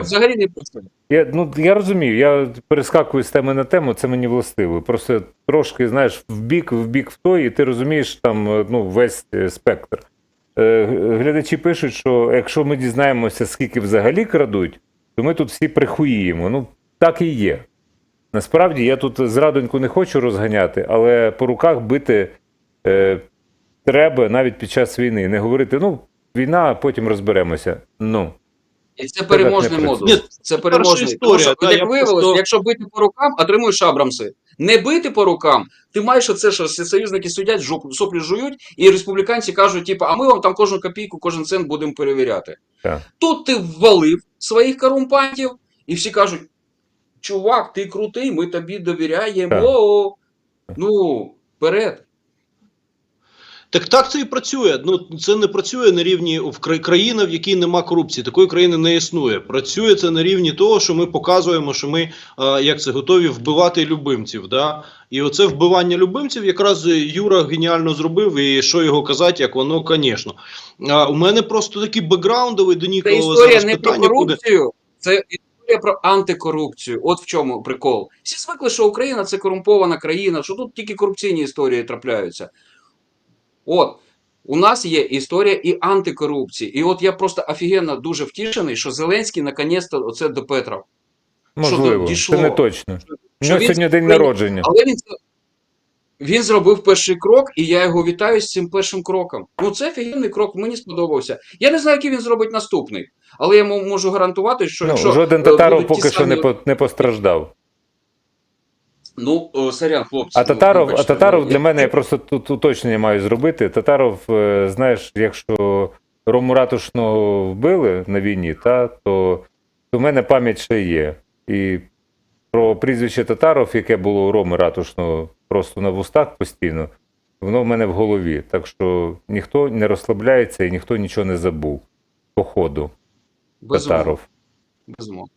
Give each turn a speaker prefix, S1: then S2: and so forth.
S1: Взагалі не працює.
S2: Я, ну, я розумію, я перескакую з теми на тему, це мені властиво. Просто трошки, знаєш, в бік, в бік в той, і ти розумієш там е, ну, весь е, спектр. Е, глядачі пишуть, що якщо ми дізнаємося, скільки взагалі крадуть, то ми тут всі прихуїємо. Ну, так і є. Насправді, я тут зрадоньку не хочу розганяти, але по руках бити е, треба навіть під час війни. Не говорити, ну, війна, а потім розберемося. Ну.
S1: І це переможний модуль.
S3: Ні,
S1: Це переможний.
S3: історія,
S1: Тому що,
S3: та,
S1: як
S3: я
S1: виявилось,
S3: просто-
S1: якщо бити по рукам, отримуєш абрамси. Не бити по рукам, ти маєш оце, що союзники сидять, жопу, соплі жують, і республіканці кажуть, типу, а ми вам там кожну копійку, кожен цент будемо перевіряти.
S2: Так.
S1: Тут ти ввалив своїх корумпантів, і всі кажуть: чувак, ти крутий, ми тобі довіряємо. Ну, вперед.
S3: Так так це і працює. Ну це не працює на рівні в країна, в якій нема корупції. Такої країни не існує. Працює це на рівні того, що ми показуємо, що ми е, як це готові вбивати любимців. Да? І оце вбивання любимців якраз Юра геніально зробив. І що його казати, як воно, звісно. А у мене просто такий бекграундовий до
S1: Це
S3: нікого
S1: історія
S3: зараз
S1: не про
S3: питання буде.
S1: корупцію, це історія про антикорупцію. От в чому прикол. Всі звикли, що Україна це корумпована країна, що тут тільки корупційні історії трапляються. От. У нас є історія і антикорупції. І от я просто офігенно дуже втішений, що Зеленський наконець-то оце до Петра.
S2: Можливо,
S1: дійшло?
S2: це не точно. У
S1: Що він
S2: сьогодні день народження.
S1: Але він, він зробив перший крок, і я його вітаю з цим першим кроком. Ну, це офігенний крок, мені сподобався. Я не знаю, який він зробить наступний, але я можу гарантувати, що
S2: Ну,
S1: якщо
S2: жоден
S1: е,
S2: татаров поки що
S1: самі-
S2: не, по, не постраждав.
S1: Ну, о, сорян, хлопці.
S2: А
S1: ну,
S2: Татаров, а Татаров
S1: ну,
S2: для мене я просто тут уточнення маю зробити. Татаров, е, знаєш, якщо Рому Ратушного вбили на війні, та, то, в мене пам'ять ще є. І про прізвище Татаров, яке було у Роми Ратушного просто на вустах постійно, воно в мене в голові. Так що ніхто не розслабляється і ніхто нічого не забув по ходу.
S1: безумовно,
S2: Татаров.
S1: безумовно.